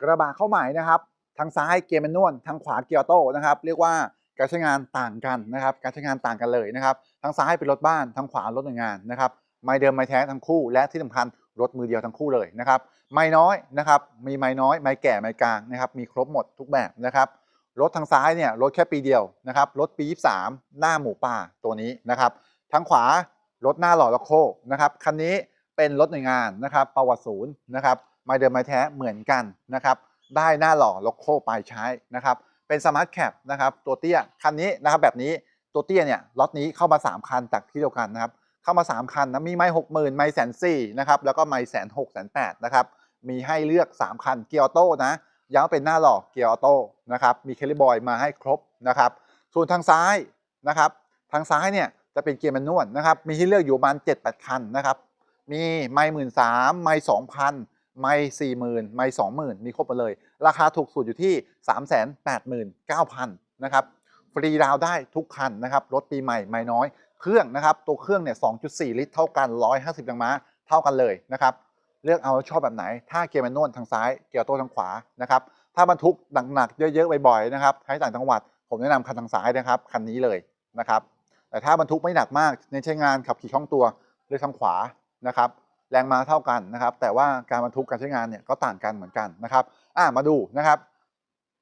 กระบะเข้าใหม่นะครับทางซ้ายเกียร์แมนนวลทางขวาเกียร์ออโต้นะครับเรียกว่าการใช้งานต่างกันนะครับ การใช้งานต่างกันเลยนะครับทางซ้ายเป็นรถบ้านทางขวารถหน่วยงานนะครับไม่เดิมไม่แท้ทั้งคู่และที่สำคัญรถมือเดียวทั้งคู่เลยนะครับไม่น้อยนะครับมีไม่น้อยไม่แก่ไม่กลางนะครับมีครบหมดทุกแบบนะครับรถทางซ้ายเนี่ยรถแค่ปีเดียวนะครับรถปี 23 หน้าหมูป่าตัวนี้นะครับทางขวารถหน้าหล่อละโคนะครับคันนี้เป็นรถหน่วยงานนะครับประวัติศูนย์นะครับ ไม่เดิมไม่แท้เหมือนกันนะครับ ได้หน้าหล่อโลโก้ปลายใช้นะครับ เป็นสมาร์ทแคปนะครับตัวเตี้ยคันนี้นะครับแบบนี้ตัวเตี้ยเนี่ยล็อตนี้เข้ามา 3 คันจากที่เดียวกันนะครับ เข้ามา 3 คันนะมีไม้หกหมื่นไม้แสนสี่นะครับแล้วก็ไม้แสนหกแสนแปดนะครับมีให้เลือก 3 คันเกียร์ออโต้นะย้ำเป็นหน้าหล่อเกียร์ออโต้นะครับมีเคลิบอยมาให้ครบนะครับส่วนทางซ้ายนะครับทางซ้ายเนี่ยจะเป็นเกียร์แมนนวลนะครับ มีให้เลือกอยู่ประมาณ7-8 คันนะครับ มีไม้หมื่นสามไม้สองพัน ไม่สี่หมื่นไม่สองหมื่นมีครบหมดเลย ราคาถูกสุดอยู่ที่สามแสนแปดหมื่นเก้าพันนะครับ ฟรีดาวได้ทุกคันนะครับ รถปีใหม่ไม่น้อย เครื่องนะครับ ตัวเครื่องเนี่ยสองจุดสี่ลิตรเท่ากันร้อยห้าสิบแรงม้าเท่ากันเลยนะครับ เลือกเอาชอบแบบไหน ถ้าเกียร์แมนนวลทางซ้าย เกียร์โต้ทางขวานะครับ ถ้าบรรทุกหนักๆเยอะๆบ่อยๆนะครับใช้ต่างจังหวัด ผมแนะนำคันทางซ้ายนะครับ คันนี้เลยนะครับ แต่ถ้าบรรทุกไม่หนักมากในนใช้งานขับขี่คล่องตัวเลือกทางขวานะครับ แรงม้าเท่ากันนะครับ แต่ว่าการบรรทุกการใช้งานเนี่ยก็ต่างกันเหมือนกันนะครับอะมาดูนะครับ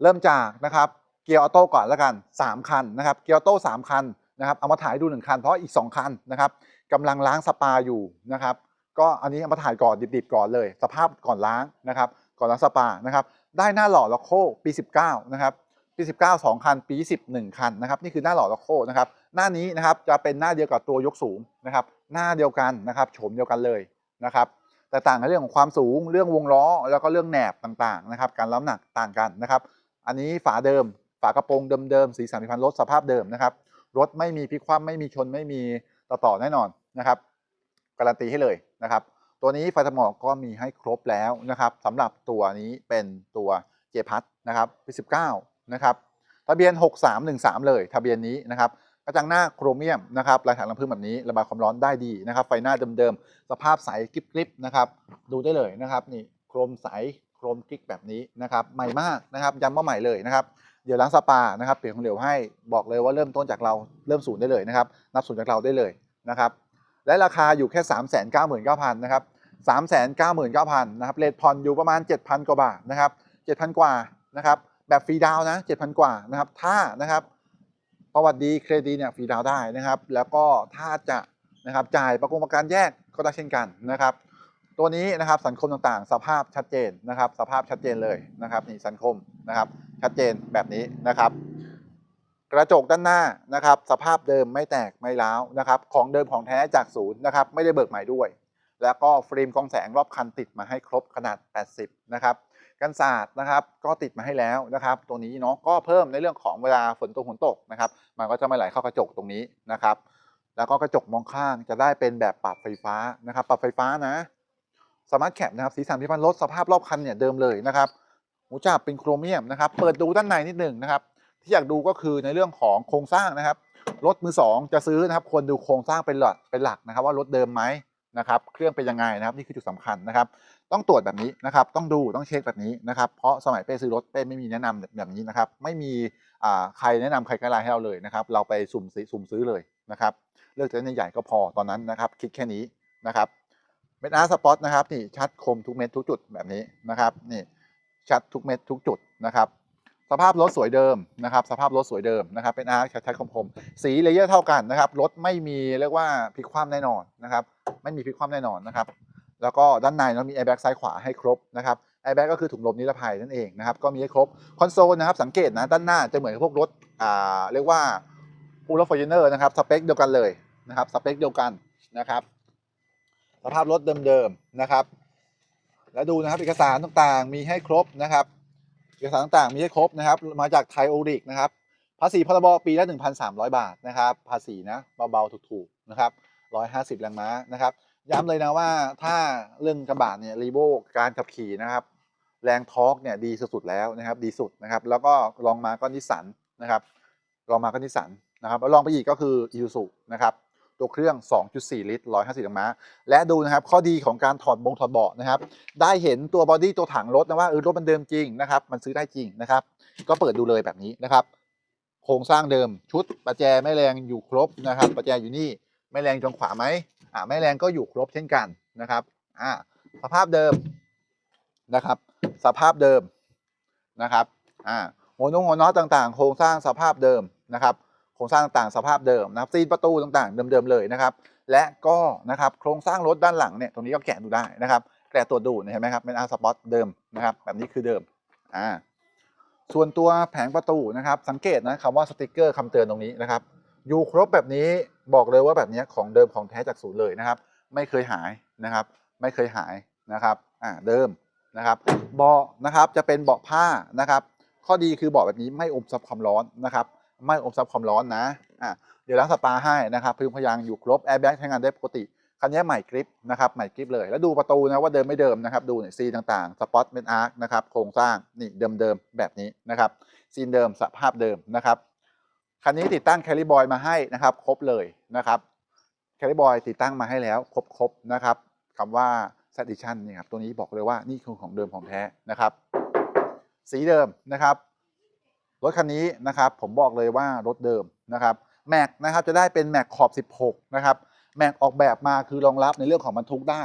เริ่มจากนะครับเกียร์ออโต้ก่อนแล้วกัน 3 คันนะครับ เกียร์ออโต้3คันนะครับเอามาถ่ายดู 1 คัน เพราะอีก 2 คันนะครับกำลังล้างสปาอยู่นะครับ ก็อันนี้เอามาถ่ายก่อนดิบๆก่อนเลย สภาพก่อนล้างนะครับ ก่อนล้างสปานะครับ ได้หน้าหล่อล็อกโคปี 19 นะครับปี 19 2 คัน ปี 20 1 คันนะครับ นี่คือหน้าหล่อล็อกโคนะครับ หน้านี้นะครับจะเป็นหน้าเดียวกับตัวยกสูงนะครับ หน้าเดียวกันนะครับโฉมเดียวกันเลย นะครับแต่ต่างกันเรื่องของความสูงเรื่องวงล้อแล้วก็เรื่องแหนบต่างๆนะครับ การรับน้ำหนักต่างกันนะครับ อันนี้ฝาเดิม ฝากระโปรงเดิมๆสีสันพันรถสภาพเดิมนะครับ รถไม่มีพลิกคว่ำไม่มีชนไม่มีต่อต่อแน่นอนนะครับการันตีให้เลยนะครับ ตัวนี้ไฟสมองก็มีให้ครบแล้วนะครับสำหรับตัวนี้เป็นตัวเจพัทนะครับปี19นะครับทะเบียน 6313 เลย ทะเบียนนี้นะครับ กระจังหน้าโครเมียมนะครับลายถังน้ำผึ้งแบบนี้ระบายความร้อนได้ดีนะครับ ไฟหน้าเดิมๆ สภาพใสกริบๆนะครับ ดูได้เลยนะครับ นี่โครมใสโครมกริกแบบนี้นะครับ ใหม่มากนะครับย้ำว่าใหม่เลยนะครับ เดี๋ยวล้างสปานะครับ เปลี่ยนของเหลวให้บอกเลยว่าเริ่มต้นจากเราเริ่มศูนย์ได้เลยนะครับ นับศูนย์จากเราได้เลยนะครับ และราคาอยู่แค่ 3 9 9 0 0 0นะครับ3 9 9 9 0 0นะครับเลทผ่อนอยู่ประมาณ 7,000 กว่าบาทนะครับ7,000 กว่านะครับ แบบฟรีดาวน์นะ7,000 กว่านะครับ ถ้านะครับ ประวัติดีเครดิตเนี่ยฟรีดาวได้นะครับ แล้วก็ถ้าจะนะครับจ่ายประกงประกันแยกก็ได้เช่นกันนะครับ ตัวนี้นะครับสังคมต่างๆ สภาพชัดเจนนะครับ สภาพชัดเจนเลยนะครับนี่สังคมนะครับ ชัดเจนแบบนี้นะครับ กระจกด้านหน้านะครับ สภาพเดิมไม่แตกไม่ร้าวนะครับ ของเดิมของแท้จากศูนย์นะครับ ไม่ได้เบิกใหม่ด้วย แล้วก็ฟิล์มกองแสงรอบคันติดมาให้ครบขนาด 80 นะครับ กันศาสตร์นะครับ ก็ติดมาให้แล้วนะครับ ตัวนี้เนาะก็เพิ่มในเรื่องของเวลาฝนตกฝนตกนะครับ มันก็จะไม่ไหลเข้ากระจกตรงนี้นะครับ แล้วก็กระจกมองข้างจะได้เป็นแบบปรับไฟฟ้านะครับ ปรับไฟฟ้านะสมาร์ทแคปนะครับสีสันพิพันธ์รถสภาพรอบคันเนี่ยเดิมเลยนะครับหูจับเป็นโครเมียมนะครับ เปิดดูด้านในนิดหนึ่งนะครับ ที่อยากดูก็คือในเรื่องของโครงสร้างนะครับรถมือสองจะซื้อนะครับควรดูโครงสร้างเป็นหลักเป็นหลักนะครับ ว่ารถเดิมไหมนะครับ เครื่องเป็นยังไงนะครับ นี่คือจุดสำคัญนะครับ ต้องตรวจแบบนี้นะครับ ต้องดูต้องเช็คแบบนี้นะครับ เพราะสมัยเป้ซื้อรถเป้ไม่มีแนะนำแบบนี้นะครับ ไม่มีใครแนะนำใครไกด์ไลน์ให้เราเลยนะครับ เราไปสุ่มซื้อสุ่มซื้อเลยนะครับ เลือกแต่ใหญ่ๆก็พอตอนนั้นนะครับ คิดแค่นี้นะครับเม็ดอาร์สปอตนะครับนี่ชัดคมทุกเม็ดทุกจุดแบบนี้นะครับนี่ชัดทุกเม็ดทุกจุดนะครับสภาพรถสวยเดิมนะครับ สภาพรถสวยเดิมนะครับ เป็นอาร์ชัดๆคมๆสีเลเยอร์เท่ากันนะครับรถไม่มีเรียกว่าพลิกคว่ำแน่นอนนะครับ ไม่มีพลิกคว่ำแน่นอนนะครับ แล้วก็ด้านในเรามีแอร์แบ็กซ้ายขวาให้ครบนะครับแอร์แบ็กก็คือถุงลมนิรภัยนั่นเองนะครับก็มีให้ครบคอนโซลนะครับสังเกตนะด้านหน้าจะเหมือนกับพวกรถอ่าเรียกว่าปูลฟอร์จูเนอร์นะครับสเปคเดียวกันเลยนะครับสเปคเดียวกันนะครับสภาพรถเดิมๆนะครับ แล้วดูนะครับเอกสารต่างๆ มีให้ครบนะครับ เอกสารต่างๆ มีให้ครบนะครับ มาจากไทยโอริกนะครับภาษีพรบปีละ1,300 บาทนะครับ ภาษีนะเบาๆถูกๆนะครับ150แรงม้านะครับ ย้ำเลยนะว่าถ้าเรื่องกระบะเนี่ยรีโวการขับขี่นะครับ แรงทอร์กเนี่ยดีสุดๆแล้วนะครับ ดีสุดนะครับ แล้วก็ลองมาก็นิสสันนะครับลองมาก็นิสสันนะครับแล้วลองไปอีกก็คืออีซูซุนะครับตัวเครื่อง 2.4 ลิตร 150แรงม้า และดูนะครับ ข้อดีของการถอดบงถอดเบาะนะครับ ได้เห็นตัวบอดี้ตัวถังรถนะว่าเออรถมันเดิมจริงนะครับ มันซื้อได้จริงนะครับ ก็เปิดดูเลยแบบนี้นะครับ โครงสร้างเดิมชุดประแจแม่แรงอยู่ครบนะครับ ประแจอยู่นี่แม่แรงตรงขวาไหม แม่แรงก็อยู่ครบเช่นกันนะครับอ่าสภาพเดิมนะครับ สภาพเดิมนะครับอ่าหัวนุ่งหัวน็อตต่างๆ โครงสร้างสภาพเดิมนะครับ โครงสร้างต่างๆสภาพเดิมนะครับซีนประตูต่างๆ เดิมๆเลยนะครับ และก็นะครับโครงสร้างรถด้านหลังเนี่ยตรงนี้ก็แกะดูได้นะครับแกะตัวดูเห็นไหมครับเป็นอาร์สปอตเดิมนะครับ แบบนี้คือเดิมอ่าส่วนตัวแผงประตูนะครับ สังเกตนะคำว่าสติกเกอร์คำเตือนตรงนี้นะครับ อยู่ครบแบบนี้ บอกเลยว่าแบบนี้ของเดิมของแท้จากศูนย์เลยนะครับ ไม่เคยหายนะครับ ไม่เคยหายนะครับอ่าเดิมนะครับเบาะนะครับจะเป็นเบาะผ้านะครับ ข้อดีคือเบาะแบบนี้ไม่อมซับความร้อนนะครับ ไม่อมซับความร้อนนะอ่าเดี๋ยวล้างสปาให้นะครับพึงพยางอยู่ครบแอร์แบ็กใช้งานได้ปกติคันนี้ใหม่กริปนะครับใหม่กริปเลย แล้วดูประตูนะว่าเดิมไม่เดิมนะครับ ดูเนี่ยซีนต่างๆ สปอตเมนอาร์คนะครับ โครงสร้างนี่เดิมๆแบบนี้นะครับ ซีนเดิมสภาพเดิมนะครับ คันนี้ติดตั้งแคลิบอยมาให้นะครับ ครบเลยนะครับแคลิบอยติดตั้งมาให้แล้ว ครบๆนะครับคำว่า s a t i t i o n นี่ครับตัวนี้บอกเลยว่านี่คือของเดิมของแท้นะครับ สีเดิมนะครับรถคันนี้นะครับผมบอกเลยว่ารถเดิมนะครับแม็กนะครับจะได้เป็นแม็กขอบ 16 นะครับแม็กออกแบบมาคือรองรับในเรื่องของบรรทุกได้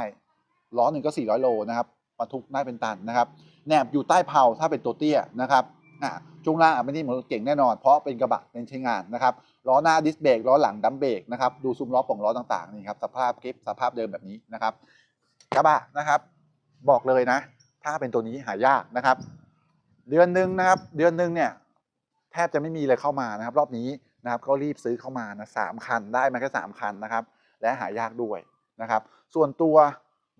ล้อหนึ่งก็ 400 โลนะครับบรรทุกได้เป็นตันนะครับแหนบอยู่ใต้เพลาถ้าเป็นตัวเตี้ยนะครับอะ ช่วงล่างอะไม่ได้เหมือนรถเก่งแน่นอน เพราะเป็นกระบะเป็นใช้งานนะครับล้อหน้าดิสเบรกล้อหลังดัมเบรกนะครับดูซุ้มล้อป่องล้อต่างๆนี่ครับสภาพกริปสภาพเดิมแบบนี้นะครับ กระบะนะครับ บอกเลยนะ ถ้าเป็นตัวนี้หายากนะครับ เดือนหนึ่งนะครับ เดือนหนึ่งเนี่ยแทบจะไม่มีเลยเข้ามานะครับ รอบนี้นะครับก็รีบซื้อเข้ามานะสามคันได้มาแค่สามคันนะครับ และหายากด้วยนะครับ ส่วนตัว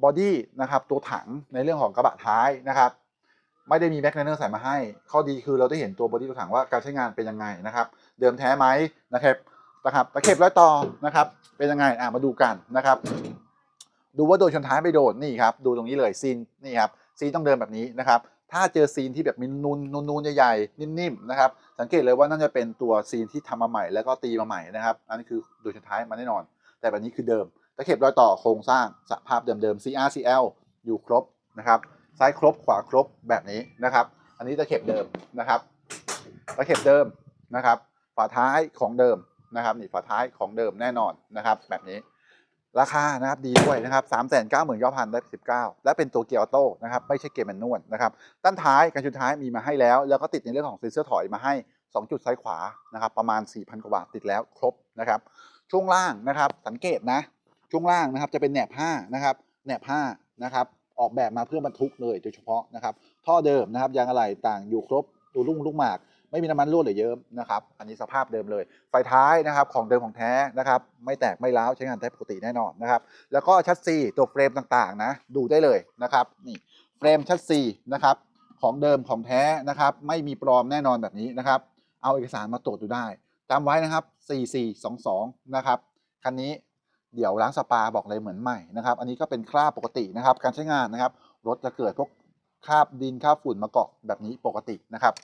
บอดี้นะครับตัวถังในเรื่องของกระบะท้ายนะครับ ไม่ได้มีแม็กไนเนอร์ใส่มาให้ ข้อดีคือเราได้เห็นตัวบอดี้ตัวถังว่าการใช้งานเป็นยังไงนะครับ เดิมแท้ไหมนะครับนะครับตะเข็บร้อยต่อนะครับ เป็นยังไงอะมาดูกันนะครับ ดูว่าโดนชนท้ายไม่โดนนี่ครับ ดูตรงนี้เลยซีนนี่ครับซีนต้องเดินแบบนี้นะครับ ถ้าเจอซีนที่แบบมีนูนนูนนนใหญ่ๆนิ่มๆนะครับ สังเกตเลยว่าน่าจะเป็นตัวซีนที่ทำมาใหม่ แล้วก็ตีมาใหม่นะครับอันนี้คือโดยชนท้ายมาแน่นอน แต่แบบนี้คือเดิมตะเข็บรอยต่อโครงสร้างสภาพเดิมๆ CR CL อยู่ครบนะครับ ซ้ายครบขวาครบแบบนี้นะครับ อันนี้ตะเข็บเดิมนะครับตะเข็บเดิมนะครับ ฝาท้ายของเดิมนะครับนี่ฝาท้ายของเดิมแน่นอนนะครับ แบบนี้ราคานะครับดีด้วยนะครับ3 9 9 0 0 0ได้19และเป็นตัวเกียร์ออโต้นะครับไม่ใช่เกียร์แมนนวลนะครับด้านท้ายกันชนท้ายมีมาให้แล้ว แล้วก็ติดในเรื่องของเซ็นเซอร์ถอยมาให้ 2 จุดซ้ายขวานะครับประมาณ 4,000 กว่าบาทติดแล้วครบนะครับช่วงล่างนะครับสังเกตนะช่วงล่างนะครับจะเป็นแหนบผ้านะครับแหนบผ้านะครับ ออกแบบมาเพื่อบรรทุกเลยโดยเฉพาะนะครับท่อเดิมนะครับยางอะไหล่ต่างอยู่ครบตัวลุ่งลูกหมาก ไม่มีน้ำมันรั่วหรือเยิ้มนะครับอันนี้สภาพเดิมเลย ไฟท้ายนะครับของเดิมของแท้นะครับไม่แตกไม่ร้าวใช้งานได้ปกติแน่นอนนะครับแล้วก็ชัดซีตัวเฟรมต่างๆนะดูได้เลยนะครับนี่เฟรมชัดซีนะครับของเดิมของแท้นะครับไม่มีปลอมแน่นอนแบบนี้นะครับเอาเอกสารมาตรวจดูได้จำไว้นะครับ4422นะครับคันนี้ เดี๋ยวล้างสปาบอกเลยเหมือนใหม่นะครับอันนี้ก็เป็นคราบปกตินะครับ การใช้งานนะครับรถจะเกิดพวกคราบดินคราบฝุ่นมาเกาะแบบนี้ปกตินะครับ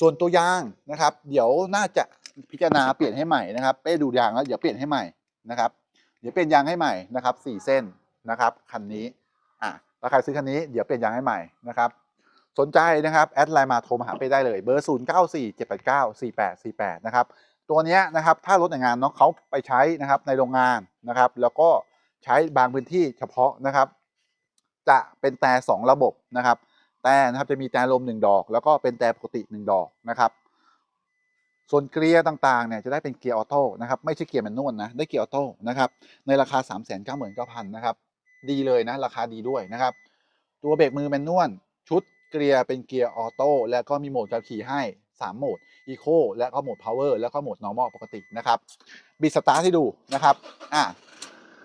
ส่วนตัวยางนะครับ เดี๋ยวน่าจะพิจารณาเปลี่ยนให้ใหม่นะครับเป้ดูยางแล้วเดี๋ยวเปลี่ยนให้ใหม่นะครับเดี๋ยวเปลี่ยนยางให้ใหม่นะครับสี่เส้นนะครับคันนี้อะราคาซื้อคันนี้เดี๋ยวเปลี่ยนยางให้ใหม่นะครับสนใจนะครับแอดไลน์มาโทรมาหาเป้ได้เลยเบอร์ 0 9 4 7 8 9 4 8 4 8 นะครับ ตัวนี้นะครับถ้ารถหน่วยงานเนาะเขาไปใช้นะครับในโรงงานนะครับ แล้วก็ใช้บางพื้นที่เฉพาะนะครับ จะเป็นแต่สองระบบนะครับ แต่นะครับจะมีแต่ลมหนึ่งดอก แล้วก็เป็นแต่ปกติหนึ่งดอกนะครับ ส่วนเกียร์ต่างๆเนี่ยจะได้เป็นเกียร์ออโต้นะครับไม่ใช่เกียร์แมนนวลนะได้เกียร์ออโต้นะครับในราคา 3 9 9 0 0 0นะครับดีเลยนะราคาดีด้วยนะครับ ตัวเบรกมือแมนนวลชุดเกียร์เป็นเกียร์ออโต้แล้วก็มีโหมดการขี่ให้ 3 โหมด Eco และก็โหมด Power แล้วก็โหมด Normal ปกตินะครับบิดสตาร์ทให้ดูนะครับอ่า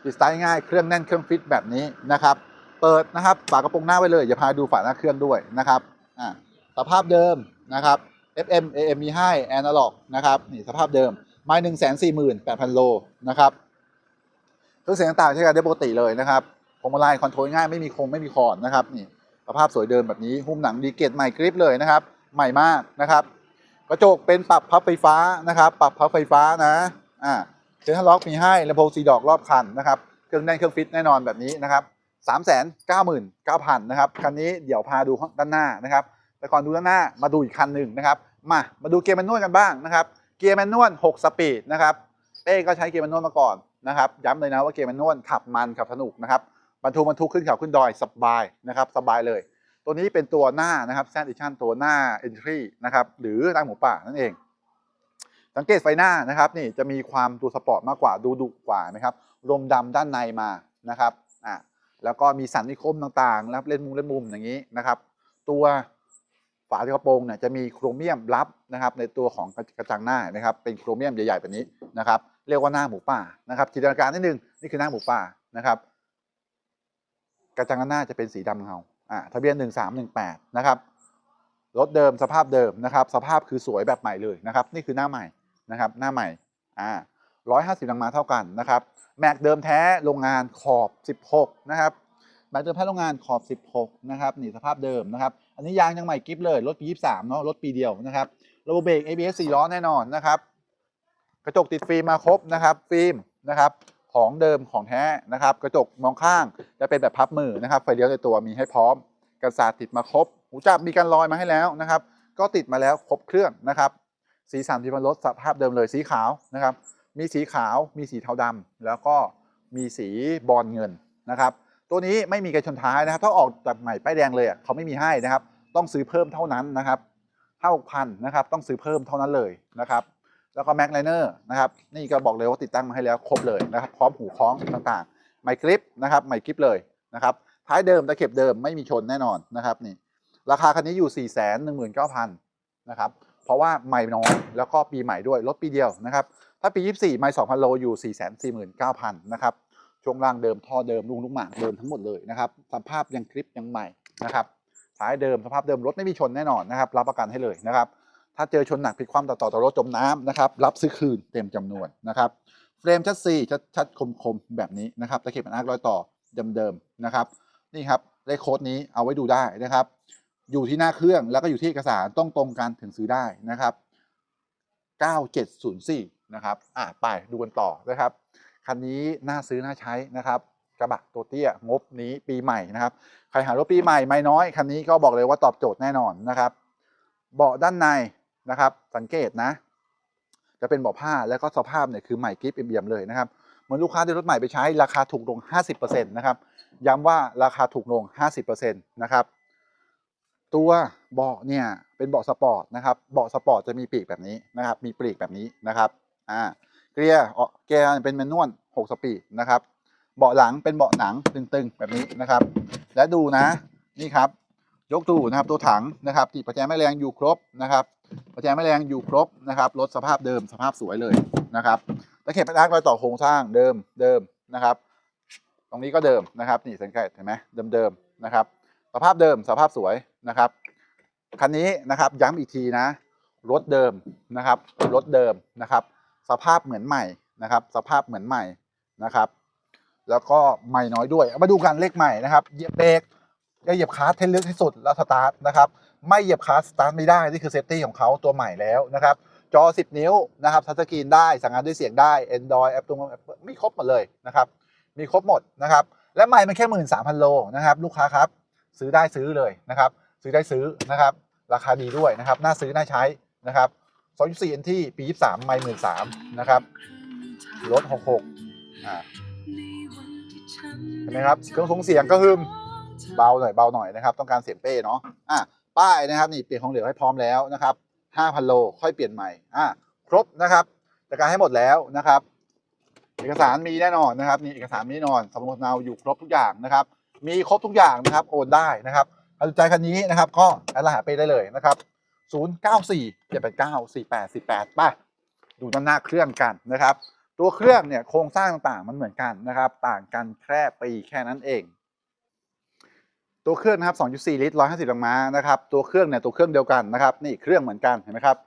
บิดสตาร์ทง่ายเครื่องแน่นเครื่องฟิตแบบนี้นะครับ เปิดนะครับฝากระโปรงหน้าไว้เลยอย่าพาดูฝาหน้าเครื่องด้วยนะครับอ่าสภาพเดิมนะครับ FM AM มีให้ Analog นะครับนี่สภาพเดิมไม้หนึ่งแสนสี่หมื่นแปดพันโลนะครับเครื่องเสียงต่างๆใช้งานได้ปกติเลยนะครับพวงมาลัยคอนโทรลง่ายไม่มีคงไม่มีคอนนะครับนี่สภาพสวยเดิมแบบนี้หุ้มหนังดีเกตใหม่กริปเลยนะครับ ใหม่มากนะครับ กระจกเป็นปรับพับไฟฟ้านะครับ ปรับพับไฟฟ้านะอ่าเซ็นทรัลล็อกมีให้ลำโพงสีดอกรอบคันนะครับ เครื่องแน่นเครื่องฟิตแน่นอนแบบนี้นะครับสามแสนเก้าหมื่นเก้าพันนะครับ คันนี้เดี๋ยวพาดูด้านหน้านะครับ แต่ก่อนดูด้านหน้ามาดูอีกคันหนึ่งนะครับ มามาดูเกียร์แมนนวลกันบ้างนะครับ เกียร์แมนนวล6สปีดนะครับเป้ก็ใช้เกียร์แมนนวลมาก่อนนะครับ ย้ำเลยนะว่าเกียร์แมนนวลขับมันขับสนุกนะครับบรรทุกบรรทุกขึ้นเขาขึ้นดอยสบายนะครับ สบายเลย ตัวนี้เป็นตัวหน้านะครับแซดดิชันตัวหน้า Entry นะครับหรือหน้าหมูป่านั่นเอง สังเกตไฟหน้านะครับนี่จะมีความตัวสปอร์ตมากกว่าดูดุกว่านะครับลมดำด้านในมานะครับอ่าแล้วก็มีสันนิคมต่างๆแล้วเล่นมุมเล่นมุมอย่างนี้นะครับ ตัวฝากระโปรงเนี่ยจะมีโครเมียมรับนะครับ ในตัวของกระจังหน้านะครับ เป็นโครเมียมใหญ่ๆแบบนี้นะครับ เรียกว่าหน้าหมูป่านะครับจินตนาการนิดนึงนี่คือหน้าหมูป่านะครับ กระจังหน้าจะเป็นสีดำเงา อ่าทะเบียน 1318 นะครับ รถเดิมสภาพเดิมนะครับ สภาพคือสวยแบบใหม่เลยนะครับ นี่คือหน้าใหม่นะครับ หน้าใหม่ อ่า 150แรงมาเท่ากันนะครับ แม็กเดิมแท้โรงงานขอบ 16 นะครับ แม็กเดิมแท้โรงงานขอบ 16 นะครับ นี่สภาพเดิมนะครับ อันนี้ยางยังใหม่กิฟเลย รถปี 23 เนาะ รถปีเดียวนะครับระบบเบรก ABS 4ล้อแน่นอนนะครับ กระจกติดฟิล์มมาครบนะครับ ฟิล์มนะครับ ของเดิมของแท้นะครับ กระจกมองข้างจะเป็นแบบพับมือนะครับ ไฟเลี้ยวในตัวมีให้พร้อม กันศาสตร์ติดมาครบ หูจับมีการลอยมาให้แล้วนะครับ ก็ติดมาแล้วครบเครื่องนะครับ สีสันที่มันรถสภาพเดิมเลยสีขาวนะครับ มีสีขาว มีสีเทาดำแล้วก็มีสีบอลเงินนะครับ ตัวนี้ไม่มีกระชนท้ายนะครับ ถ้าออกจากใหม่ป้ายแดงเลยเขาไม่มีให้นะครับ ต้องซื้อเพิ่มเท่านั้นนะครับห้าหกพันนะครับ ต้องซื้อเพิ่มเท่านั้นเลยนะครับ แล้วก็แม็กไลเนอร์นะครับนี่ก็บอกเลยว่าติดตั้งมาให้แล้วครบเลยนะครับพร้อมหูคล้องต่างๆไมคลิปนะครับไมคลิปเลยนะครับท้ายเดิมตะเข็บเดิมไม่มีชนแน่นอนนะครับนี่ราคาคันนี้อยู่ 4 1 9 0 0 0นะครับเพราะว่าใหม่น้อยแล้วก็ปีใหม่ด้วยรถปีเดียวนะครับถ้าปี 24 ไม่ 2,000 โลอยู่ 4 4 9 0 0 0นะครับช่วงล่างเดิมท่อเดิมลุงลูกหมากเดิมทั้งหมดเลยนะครับสภาพยังคลิปยังใหม่นะครับท้ายเดิมสภาพเดิมรถไม่มีชนแน่นอนนะครับรับประกันให้เลยนะครับ ถ้าเจอชนหนักพลิกคว่ำต่อต่อต่อรถจมน้ำนะครับ รับซื้อคืนเต็มจำนวนนะครับ เฟรมชัดซีชัดชัดคมคมๆแบบนี้นะครับตะเข็บเป็นอาร์ครอยต่อเดิมๆนะครับ นี่ครับเลขโค้ดนี้เอาไว้ดูได้นะครับ อยู่ที่หน้าเครื่องแล้วก็อยู่ที่เอกสารต้องตรงกันถึงซื้อได้นะครับ 9704 นะครับอะไปดูกันต่อนะครับคันนี้น่าซื้อน่าใช้นะครับ กระบะตัวเตี้ยงบนี้ปีใหม่นะครับ ใครหารถปีใหม่ไม่น้อยคันนี้ก็บอกเลยว่าตอบโจทย์แน่นอนนะครับ เบาะด้านใน นะครับ สังเกตนะ จะเป็นเบาะผ้าแล้วก็สภาพเนี่ยคือใหม่กริปเอี่ยมๆเลยนะครับเหมือนลูกค้าได้รถใหม่ไปใช้ราคาถูกลง 50%นะครับย้ำว่าราคาถูกลง 50%นะครับตัวเบาะเนี่ยเป็นเบาะสปอร์ตนะครับเบาะสปอร์ตจะมีปีกแบบนี้นะครับ มีปลีกแบบนี้นะครับอ่าเกียร์ออกเกียร์เป็นแมนนวล6สปีดนะครับ เบาะหลังเป็นเบาะหนังตึงๆ แบบนี้นะครับ และดูนะนี่ครับ ยกดูนะครับตัวถังนะครับติดประแจแม่แรงอยู่ครบนะครับประแจแม่แรงอยู่ครบนะครับรถสภาพเดิมสภาพสวยเลยนะครับตะเข็บเป็นอาร์ครอยต่อโครงสร้างเดิมเดิมนะครับ ตรงนี้ก็เดิมนะครับนี่สังเกตเห็นไหมเดิมเดิมนะครับ สภาพเดิมสภาพสวยนะครับคันนี้นะครับย้ำอีกทีนะรถเดิมนะครับรถเดิมนะครับ สภาพเหมือนใหม่นะครับ สภาพเหมือนใหม่นะครับ แล้วก็ใหม่น้อยด้วยมาดูกันเลขใหม่นะครับเหยียบเบรก อย่าเหยียบคลาสให้ลึกที่สุดแล้วสตาร์ทนะครับไม่เหยียบคลาสสตาร์ทไม่ได้นี่คือเซฟตี้ของเขาตัวใหม่แล้วนะครับจอ 10 นิ้วนะครับทัชสกรีนได้สั่งงานด้วยเสียงได้ Android แอปตัวมีครบหมดเลยนะครับมีครบหมดนะครับและไม่มันแค่หมื่นสามพันโลนะครับลูกค้าครับซื้อได้ซื้อเลยนะครับซื้อได้ซื้อนะครับราคาดีด้วยนะครับน่าซื้อน่าใช้นะครับ2.4 NT ปี 23 ไม่หมื่นสามนะครับรถ66อ่าเห็นไหมครับเครื่องส่งเสียงก็ฮึม เบาหน่อยเบาหน่อยนะครับ ต้องการเสียงเป้เนาะอะป้ายนะครับนี่เปลี่ยนของเหลวให้พร้อมแล้วนะครับ5,000โลค่อยเปลี่ยนใหม่อะครบนะครับจัดการให้หมดแล้วนะครับ เอกสารมีแน่นอนนะครับนี่เอกสารมีแน่นอนสำรวจนาวอยู่ครบทุกอย่างนะครับ มีครบทุกอย่างนะครับ โอนได้นะครับถ้าสนใจคันนี้นะครับ ก็แอดไลน์หาไปได้เลยนะครับ094 789 4848ป่ะดูด้านหน้าเครื่องกันนะครับ ตัวเครื่องเนี่ยโครงสร้างต่างๆ มันเหมือนกันนะครับ ต่างกันแค่ปีแค่นั้นเอง ตัวเครื่องนะครับ 2.4 ลิตร 150แรงม้านะครับ ตัวเครื่องเนี่ยตัวเครื่องเดียวกันนะครับ นี่เครื่องเหมือนกันเห็นไหมครับ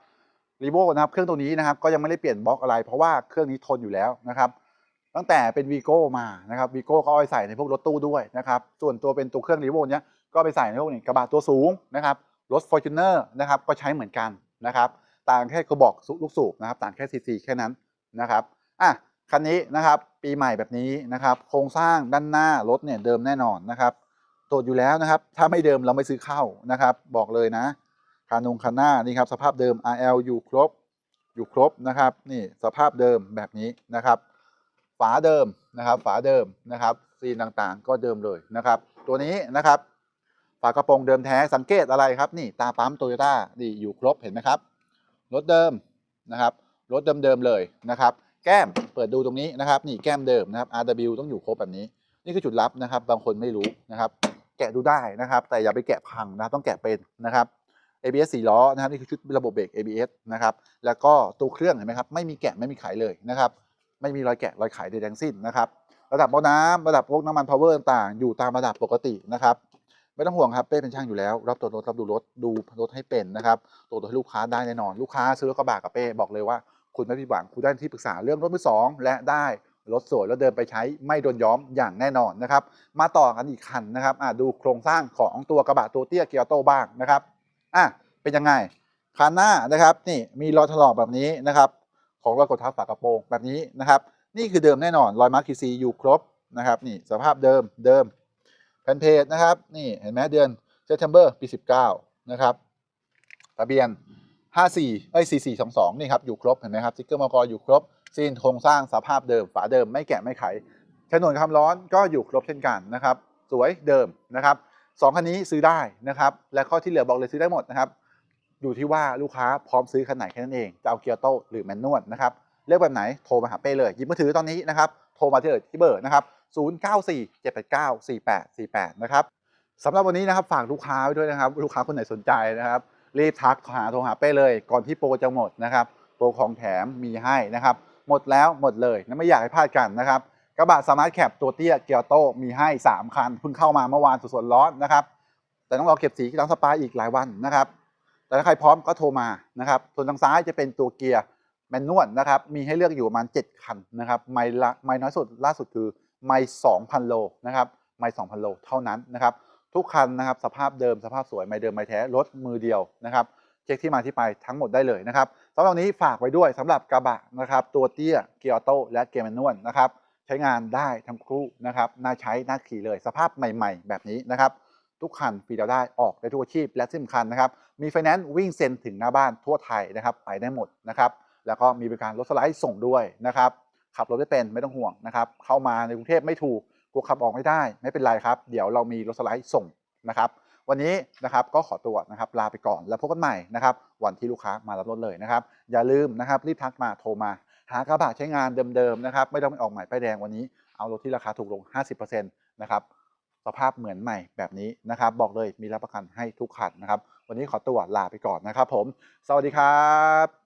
รีโวนะครับ เครื่องตัวนี้นะครับ ก็ยังไม่ได้เปลี่ยนบล็อกอะไร เพราะว่าเครื่องนี้ทนอยู่แล้วนะครับ ตั้งแต่เป็นวีโก้มานะครับวีโก้ก็เอาไปใส่ในพวกรถตู้ด้วยนะครับ ส่วนตัวเป็นตัวเครื่องรีโวเนี้ยก็ไปใส่ในพวกนี้กระบะตัวสูงนะครับ รถ f o r t u n e r นะครับ ก็ใช้เหมือนกันนะครับ ต่างแค่กระบอกลูกสูบนะครับ ต่างแค่ซีซีแค่นั้นนะครับ อะ คันนี้นะครับ ปีใหม่แบบนี้นะครับ โครงสร้างด้านหน้ารถเนี่ยเดิมแน่นอนนะครับ ตรวจอยู่แล้วนะครับ ถ้าไม่เดิมเราไม่ซื้อเข้านะครับ บอกเลยนะ คานงคันหน้านี่ครับสภาพเดิม RL อยู่ครบ อยู่ครบนะครับนี่สภาพเดิมแบบนี้นะครับ ฝาเดิมนะครับ ฝาเดิมนะครับซีนต่างๆ ก็เดิมเลยนะครับ ตัวนี้นะครับฝากระโปรงเดิมแท้สังเกตอะไรครับนี่ตาปั๊มโตโยต้านี่อยู่ครบเห็นไหมครับรถเดิมนะครับรถเดิมๆเลยนะครับ แก้มเปิดดูตรงนี้นะครับ นี่แก้มเดิมนะครับ RW ต้องอยู่ครบแบบนี้ นี่คือจุดลับนะครับ บางคนไม่รู้นะครับ แกะดูได้นะครับ แต่อย่าไปแกะพังนะต้องแกะเป็นนะครับ ABS 4ล้อนะครับนี่คือชุดระบบเบรก ABS นะครับแล้วก็ตัวเครื่องเห็นไหมครับไม่มีแกะไม่มีไขเลยนะครับไม่มีรอยแกะรอยไขใดๆทั้งสิ้นนะครับระดับเบาน้ำระดับพวกน้ำมันพาวเวอร์ต่างๆ อยู่ตามระดับปกตินะครับไม่ต้องห่วงครับเป้เป็นช่างอยู่แล้ว รับตัวรถรับดูรถดูรถให้เป็นนะครับตัวจตัวให้ลูกค้าได้แน่นอน ลูกค้าซื้อรถกระบะกับเป้บอกเลยว่า คุณไม่ผิดหวังคุณได้ที่ปรึกษาเรื่องรถมือสองและได้ รถสวยแล้วเดินไปใช้ไม่โดนย้อมอย่างแน่นอนนะครับ มาต่อกันอีกคันนะครับดูโครงสร้างของตัวกระบะตัวเตี้ยเกียร์โตบ้างนะครับอะเป็นยังไงคันหน้านะครับนี่มีรอยถลอกแบบนี้นะครับของรอยกดทับฝากระโปรงแบบนี้นะครับนี่คือเดิมแน่นอนรอยมาร์คคีซีอยู่ครบนะครับนี่สภาพเดิมเดิมแผ่นเพจนะครับนี่เห็นไหมเดือนเซ p เ e มเบอร์ปี 19 นะครับทะเบียน 54เอ้ย4422 นี่ครับอยู่ครบเห็นไหมครับสติ๊กเกอร์มอกออยู่ครบ ซีนโครงสร้างสภาพเดิมฝาเดิมไม่แกะไม่ไขฉนวนความร้อนก็อยู่ครบเช่นกันนะครับ สวยเดิมนะครับสองคันนี้ซื้อได้นะครับ และข้อที่เหลือบอกเลยซื้อได้หมดนะครับอยู่ที่ว่าลูกค้าพร้อมซื้อคันไหนแค่นั้นเองจะเอาเกียร์โต้หรือแมนนวลนะครับเลือกแบบไหนโทรมาหาเป้เลยหยิบมือถือตอนนี้นะครับโทรมาที่เอิร์ที่เบอร์นะครับ0947894848นะครับสำหรับวันนี้นะครับฝากลูกค้าไว้ด้วยนะครับ ลูกค้าคนไหนสนใจนะครับรีบทักหาโทรหาเป้เลย ก่อนที่โปรจะหมดนะครับโปรของแถมมีให้นะครับ หมดแล้วหมดเลยนะไม่อยากให้พลาดกันนะครับกระบะสมาร์ทแคปตัวเตี้ยเกียร์โตมีให้ 3 คันเพิ่งเข้ามาเมื่อวานสดๆร้อนนะครับ แต่ต้องรอเก็บสีล้างสปาอีกหลายวันนะครับ แต่ถ้าใครพร้อมก็โทรมานะครับส่วนทางซ้ายจะเป็นตัวเกียร์แมนนวลนะครับมีให้เลือกอยู่ประมาณ 7 คันนะครับไม่ละไม่น้อยสุดล่าสุดคือไม่2,000 โลนะครับไม่2,000 โลเท่านั้นนะครับทุกคันนะครับสภาพเดิมสภาพสวยไม่เดิมไม่แท้รถมือเดียวนะครับ ช็คที่มาที่ไปทั้งหมดได้เลยนะครับสำหรับนี้ฝากไว้ด้วยสำหรับกระบะนะครับตัวเตี้ยเกียร์ออโต้และเกียร์แมนนวลนะครับใช้งานได้ทั้งคู่นะครับน่าใช้น่าขี่เลย สภาพใหม่ ๆ แบบนี้นะครับทุกคันฟรีดาวได้ออกได้ทุกอาชีพและที่สำคัญนะครับมีไฟแนนซ์วิ่งเซ็นถึงหน้าบ้านทั่วไทยนะครับไปได้หมดนะครับแล้วก็มีบริการรถสไลด์ส่งด้วยนะครับขับรถไม่เป็นไม่ต้องห่วงนะครับเข้ามาในกรุงเทพไม่ถูกกลัวขับออกไม่ได้ ไม่เป็นไรครับ เดี๋ยวเรามีรถสไลด์ส่งนะครับ วันนี้นะครับก็ขอตัวนะครับลาไปก่อนแล้วพบกันใหม่นะครับวันที่ลูกค้ามารับรถเลยนะครับ อย่าลืมนะครับรีบทักมาโทรมา หากระบะใช้งานเดิมๆนะครับไม่ต้องไปออกใหม่ป้ายแดงวันนี้เอารถที่ราคาถูกลง 50%นะครับสภาพเหมือนใหม่แบบนี้นะครับบอกเลยมีรับประกันให้ทุกคันนะครับ วันนี้ขอตัวลาไปก่อนนะครับผม สวัสดีครับ